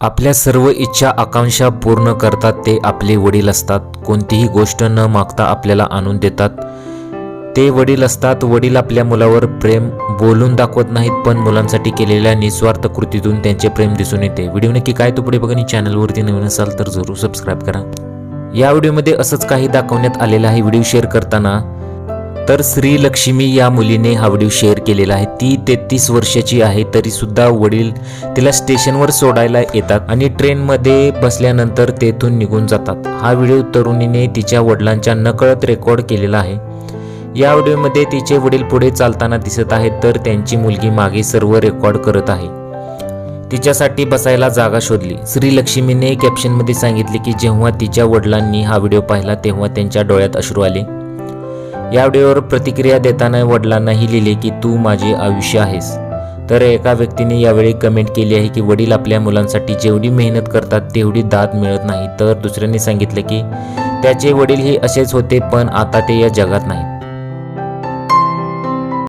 आपल्या सर्व इच्छा आकांक्षा पूर्ण करतात ते आपले वडील असतात. कोणतीही गोष्ट न मागता आपल्याला आणून देतात. ते वडील असतात. वडील आपल्या मुलावर प्रेम बोलून दाखवत नाहीत पण मुलांसाठी केलेल्या निस्वार्थ कृतीतून त्यांचे प्रेम दिसून येते. व्हिडिओ नक्की काय तो पुढे बघा चॅनलवरती नवीन असाल तर जरूर सबस्क्राईब करा. या व्हिडिओमध्ये असंच काही दाखवण्यात आलेलं आहे. व्हिडिओ शेअर करताना तर श्री लक्ष्मी या मुलीने हा व्हिडिओ शेअर केलेला आहे. ती तेहतीस वर्षाची आहे तरी सुद्धा वडील तिला स्टेशनवर सोडायला येतात आणि ट्रेनमध्ये बसल्यानंतर तेथून निघून जातात. हा व्हिडिओ तरुणीने तिच्या वडिलांच्या नकळत रेकॉर्ड केलेला आहे. या व्हिडिओमध्ये तिचे वडील पुढे चालताना दिसत आहेत तर त्यांची मुलगी मागे सर्व रेकॉर्ड करत आहे. तिच्यासाठी बसायला जागा शोधली. श्रीलक्ष्मीने कॅप्शनमध्ये सांगितले की जेव्हा तिच्या वडिलांनी हा व्हिडिओ पाहिला तेव्हा त्यांच्या डोळ्यात अश्रू आले. या व्हिडिओवर प्रतिक्रिया देताना वडिलांनाही लिहिले की तू माझे आयुष्य आहेस. तर एका व्यक्तीने यावेळी कमेंट केली आहे की वडील आपल्या मुलांसाठी जेवढी मेहनत करतात तेवढी दाद मिळत नाही. तर दुसऱ्यांनी सांगितलं की त्याचे वडील हे असेच होते पण आता ते या जगात नाहीत.